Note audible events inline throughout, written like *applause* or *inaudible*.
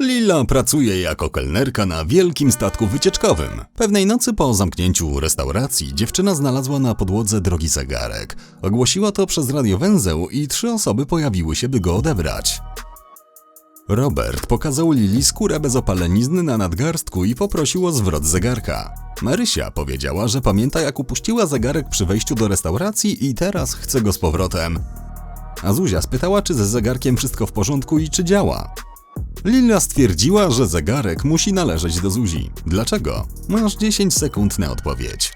Lila pracuje jako kelnerka na wielkim statku wycieczkowym. Pewnej nocy po zamknięciu restauracji dziewczyna znalazła na podłodze drogi zegarek. Ogłosiła to przez radiowęzeł i trzy osoby pojawiły się, by go odebrać. Robert pokazał Lili skórę bez opalenizny na nadgarstku i poprosił o zwrot zegarka. Marysia powiedziała, że pamięta jak upuściła zegarek przy wejściu do restauracji i teraz chce go z powrotem. A Zuzia spytała, czy ze zegarkiem wszystko w porządku i czy działa. Lila stwierdziła, że zegarek musi należeć do Zuzi. Dlaczego? Masz 10 sekund na odpowiedź.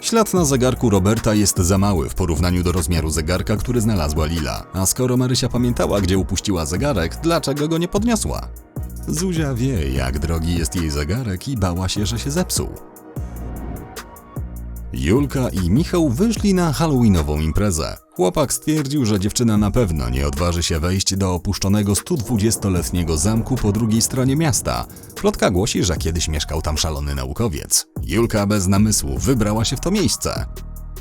Ślad na zegarku Roberta jest za mały w porównaniu do rozmiaru zegarka, który znalazła Lila. A skoro Marysia pamiętała, gdzie upuściła zegarek, dlaczego go nie podniosła? Zuzia wie, jak drogi jest jej zegarek i bała się, że się zepsuł. Julka i Michał wyszli na halloweenową imprezę. Chłopak stwierdził, że dziewczyna na pewno nie odważy się wejść do opuszczonego 120-letniego zamku po drugiej stronie miasta. Plotka głosi, że kiedyś mieszkał tam szalony naukowiec. Julka bez namysłu wybrała się w to miejsce.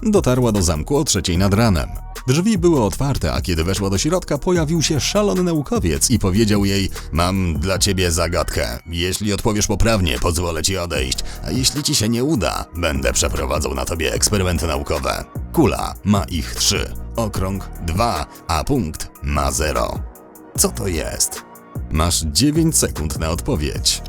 Dotarła do zamku o trzeciej nad ranem. Drzwi były otwarte, a kiedy weszła do środka, pojawił się szalony naukowiec i powiedział jej: Mam dla ciebie zagadkę. Jeśli odpowiesz poprawnie, pozwolę ci odejść, a jeśli ci się nie uda, będę przeprowadzał na tobie eksperymenty naukowe. Kula ma ich trzy, okrąg dwa, a punkt ma zero. Co to jest? Masz 9 sekund na odpowiedź.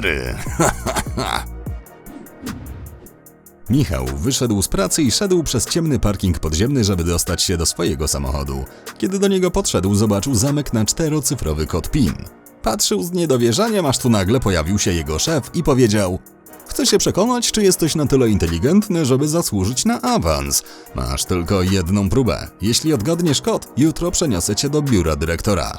Wymiary! *laughs* Michał wyszedł z pracy i szedł przez ciemny parking podziemny, żeby dostać się do swojego samochodu. Kiedy do niego podszedł, zobaczył zamek na czterocyfrowy kod PIN. Patrzył z niedowierzaniem, aż tu nagle pojawił się jego szef i powiedział: Chcę się przekonać, czy jesteś na tyle inteligentny, żeby zasłużyć na awans. Masz tylko jedną próbę. Jeśli odgadniesz kod, jutro przeniosę cię do biura dyrektora.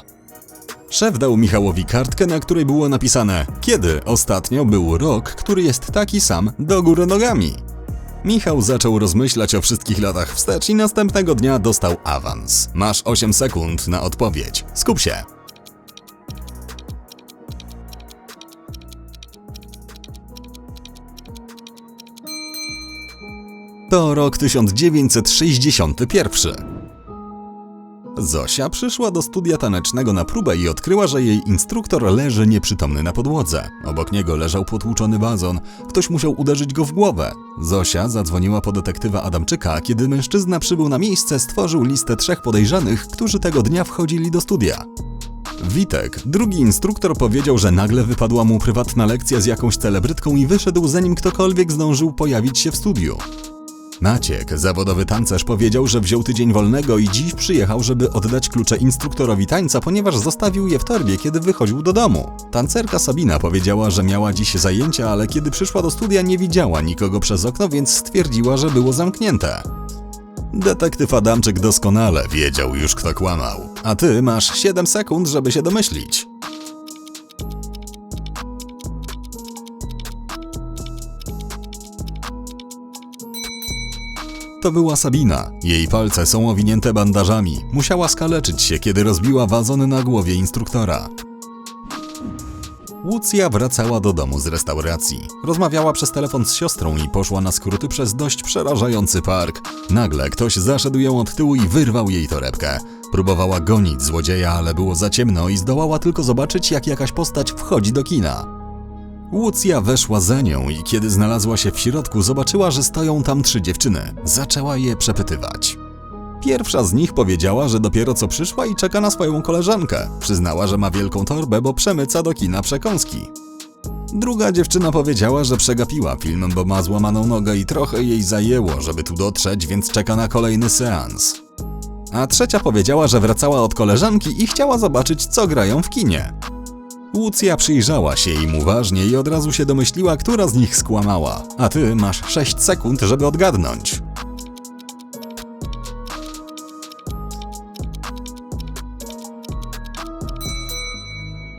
Szef dał Michałowi kartkę, na której było napisane: Kiedy ostatnio był rok, który jest taki sam do góry nogami? Michał zaczął rozmyślać o wszystkich latach wstecz i następnego dnia dostał awans. Masz 8 sekund na odpowiedź. Skup się. To rok 1961. Zosia przyszła do studia tanecznego na próbę i odkryła, że jej instruktor leży nieprzytomny na podłodze. Obok niego leżał potłuczony wazon. Ktoś musiał uderzyć go w głowę. Zosia zadzwoniła po detektywa Adamczyka, a kiedy mężczyzna przybył na miejsce, stworzył listę trzech podejrzanych, którzy tego dnia wchodzili do studia. Witek, drugi instruktor, powiedział, że nagle wypadła mu prywatna lekcja z jakąś celebrytką i wyszedł zanim ktokolwiek zdążył pojawić się w studiu. Maciek, zawodowy tancerz, powiedział, że wziął tydzień wolnego i dziś przyjechał, żeby oddać klucze instruktorowi tańca, ponieważ zostawił je w torbie, kiedy wychodził do domu. Tancerka Sabina powiedziała, że miała dziś zajęcia, ale kiedy przyszła do studia nie widziała nikogo przez okno, więc stwierdziła, że było zamknięte. Detektyw Adamczyk doskonale wiedział już, kto kłamał. A ty masz 7 sekund, żeby się domyślić. To była Sabina. Jej palce są owinięte bandażami. Musiała skaleczyć się, kiedy rozbiła wazon na głowie instruktora. Łucja wracała do domu z restauracji. Rozmawiała przez telefon z siostrą i poszła na skróty przez dość przerażający park. Nagle ktoś zaszedł ją od tyłu i wyrwał jej torebkę. Próbowała gonić złodzieja, ale było za ciemno i zdołała tylko zobaczyć, jak jakaś postać wchodzi do kina. Łucja weszła za nią i kiedy znalazła się w środku, zobaczyła, że stoją tam trzy dziewczyny. Zaczęła je przepytywać. Pierwsza z nich powiedziała, że dopiero co przyszła i czeka na swoją koleżankę. Przyznała, że ma wielką torbę, bo przemyca do kina przekąski. Druga dziewczyna powiedziała, że przegapiła film, bo ma złamaną nogę i trochę jej zajęło, żeby tu dotrzeć, więc czeka na kolejny seans. A trzecia powiedziała, że wracała od koleżanki i chciała zobaczyć, co grają w kinie. Łucja przyjrzała się im uważnie i od razu się domyśliła, która z nich skłamała. A ty masz 6 sekund, żeby odgadnąć.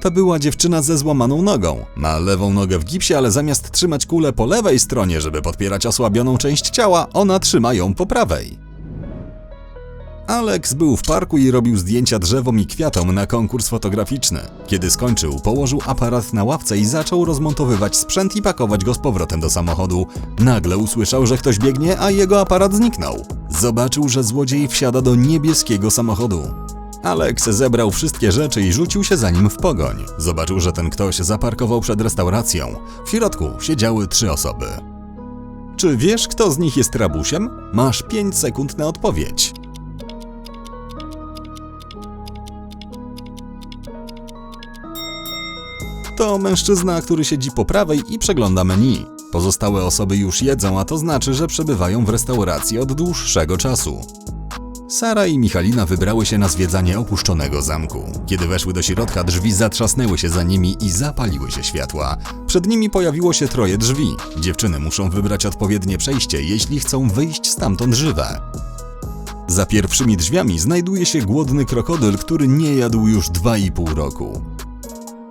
To była dziewczyna ze złamaną nogą. Ma lewą nogę w gipsie, ale zamiast trzymać kulę po lewej stronie, żeby podpierać osłabioną część ciała, ona trzyma ją po prawej. Alex był w parku i robił zdjęcia drzewom i kwiatom na konkurs fotograficzny. Kiedy skończył, położył aparat na ławce i zaczął rozmontowywać sprzęt i pakować go z powrotem do samochodu. Nagle usłyszał, że ktoś biegnie, a jego aparat zniknął. Zobaczył, że złodziej wsiada do niebieskiego samochodu. Alex zebrał wszystkie rzeczy i rzucił się za nim w pogoń. Zobaczył, że ten ktoś zaparkował przed restauracją. W środku siedziały trzy osoby. Czy wiesz, kto z nich jest rabusiem? Masz 5 sekund na odpowiedź. To mężczyzna, który siedzi po prawej i przegląda menu. Pozostałe osoby już jedzą, a to znaczy, że przebywają w restauracji od dłuższego czasu. Sara i Michalina wybrały się na zwiedzanie opuszczonego zamku. Kiedy weszły do środka, drzwi zatrzasnęły się za nimi i zapaliły się światła. Przed nimi pojawiło się troje drzwi. Dziewczyny muszą wybrać odpowiednie przejście, jeśli chcą wyjść stamtąd żywe. Za pierwszymi drzwiami znajduje się głodny krokodyl, który nie jadł już 2,5 roku.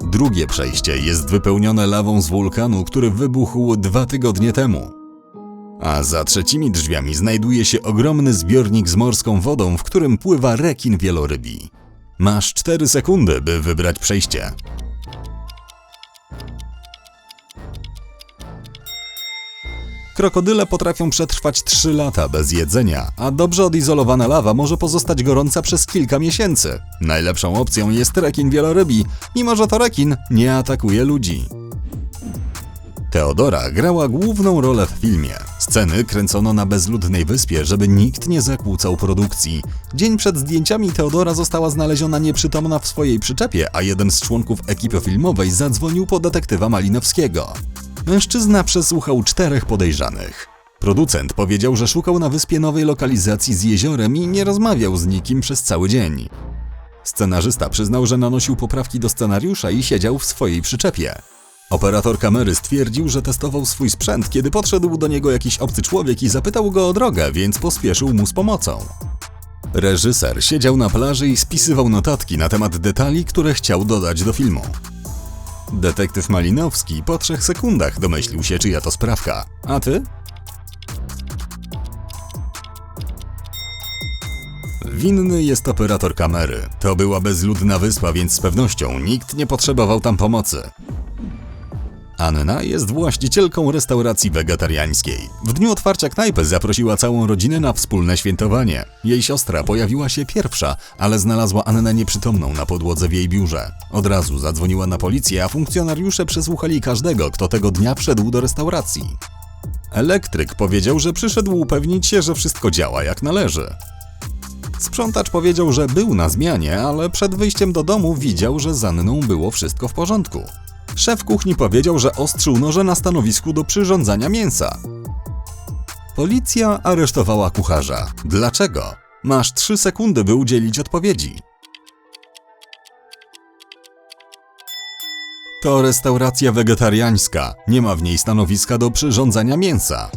Drugie przejście jest wypełnione lawą z wulkanu, który wybuchł dwa tygodnie temu. A za trzecimi drzwiami znajduje się ogromny zbiornik z morską wodą, w którym pływa rekin wielorybi. Masz 4 sekundy, by wybrać przejście. Krokodyle potrafią przetrwać 3 lata bez jedzenia, a dobrze odizolowana lawa może pozostać gorąca przez kilka miesięcy. Najlepszą opcją jest rekin wielorybi, mimo że to rekin nie atakuje ludzi. Teodora grała główną rolę w filmie. Sceny kręcono na bezludnej wyspie, żeby nikt nie zakłócał produkcji. Dzień przed zdjęciami Teodora została znaleziona nieprzytomna w swojej przyczepie, a jeden z członków ekipy filmowej zadzwonił po detektywa Malinowskiego. Mężczyzna przesłuchał czterech podejrzanych. Producent powiedział, że szukał na wyspie nowej lokalizacji z jeziorem i nie rozmawiał z nikim przez cały dzień. Scenarzysta przyznał, że nanosił poprawki do scenariusza i siedział w swojej przyczepie. Operator kamery stwierdził, że testował swój sprzęt, kiedy podszedł do niego jakiś obcy człowiek i zapytał go o drogę, więc pospieszył mu z pomocą. Reżyser siedział na plaży i spisywał notatki na temat detali, które chciał dodać do filmu. Detektyw Malinowski po trzech sekundach domyślił się, czyja to sprawka. A ty? Winny jest operator kamery. To była bezludna wyspa, więc z pewnością nikt nie potrzebował tam pomocy. Anna jest właścicielką restauracji wegetariańskiej. W dniu otwarcia knajpy zaprosiła całą rodzinę na wspólne świętowanie. Jej siostra pojawiła się pierwsza, ale znalazła Annę nieprzytomną na podłodze w jej biurze. Od razu zadzwoniła na policję, a funkcjonariusze przesłuchali każdego, kto tego dnia wszedł do restauracji. Elektryk powiedział, że przyszedł upewnić się, że wszystko działa jak należy. Sprzątacz powiedział, że był na zmianie, ale przed wyjściem do domu widział, że z Anną było wszystko w porządku. Szef kuchni powiedział, że ostrzył noże na stanowisku do przyrządzania mięsa. Policja aresztowała kucharza. Dlaczego? Masz 3 sekundy, by udzielić odpowiedzi. To restauracja wegetariańska. Nie ma w niej stanowiska do przyrządzania mięsa.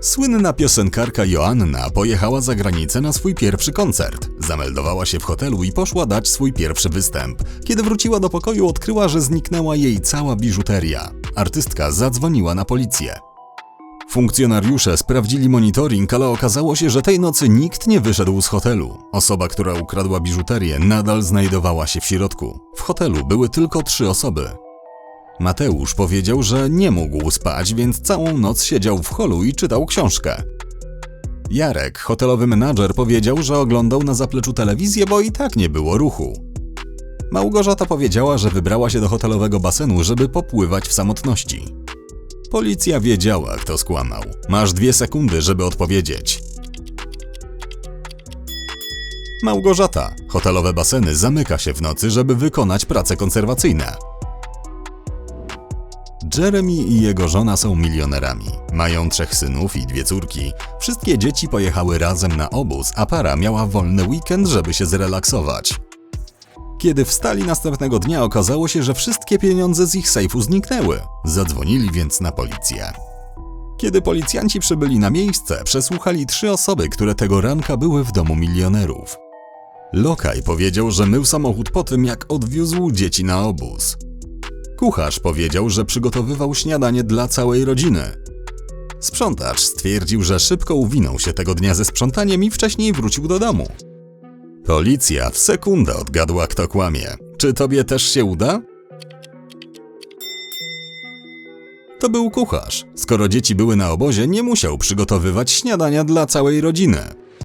Słynna piosenkarka Joanna pojechała za granicę na swój pierwszy koncert. Zameldowała się w hotelu i poszła dać swój pierwszy występ. Kiedy wróciła do pokoju, odkryła, że zniknęła jej cała biżuteria. Artystka zadzwoniła na policję. Funkcjonariusze sprawdzili monitoring, ale okazało się, że tej nocy nikt nie wyszedł z hotelu. Osoba, która ukradła biżuterię, nadal znajdowała się w środku. W hotelu były tylko trzy osoby. Mateusz powiedział, że nie mógł spać, więc całą noc siedział w holu i czytał książkę. Jarek, hotelowy menadżer, powiedział, że oglądał na zapleczu telewizję, bo i tak nie było ruchu. Małgorzata powiedziała, że wybrała się do hotelowego basenu, żeby popływać w samotności. Policja wiedziała, kto skłamał. Masz dwie sekundy, żeby odpowiedzieć. Małgorzata. Hotelowe baseny zamyka się w nocy, żeby wykonać prace konserwacyjne. Jeremy i jego żona są milionerami. Mają trzech synów i dwie córki. Wszystkie dzieci pojechały razem na obóz, a para miała wolny weekend, żeby się zrelaksować. Kiedy wstali następnego dnia, okazało się, że wszystkie pieniądze z ich sejfu zniknęły. Zadzwonili więc na policję. Kiedy policjanci przybyli na miejsce, przesłuchali trzy osoby, które tego ranka były w domu milionerów. Lokaj powiedział, że mył samochód po tym, jak odwiózł dzieci na obóz. Kucharz powiedział, że przygotowywał śniadanie dla całej rodziny. Sprzątacz stwierdził, że szybko uwinął się tego dnia ze sprzątaniem i wcześniej wrócił do domu. Policja w sekundę odgadła, kto kłamie. Czy tobie też się uda? To był kucharz. Skoro dzieci były na obozie, nie musiał przygotowywać śniadania dla całej rodziny.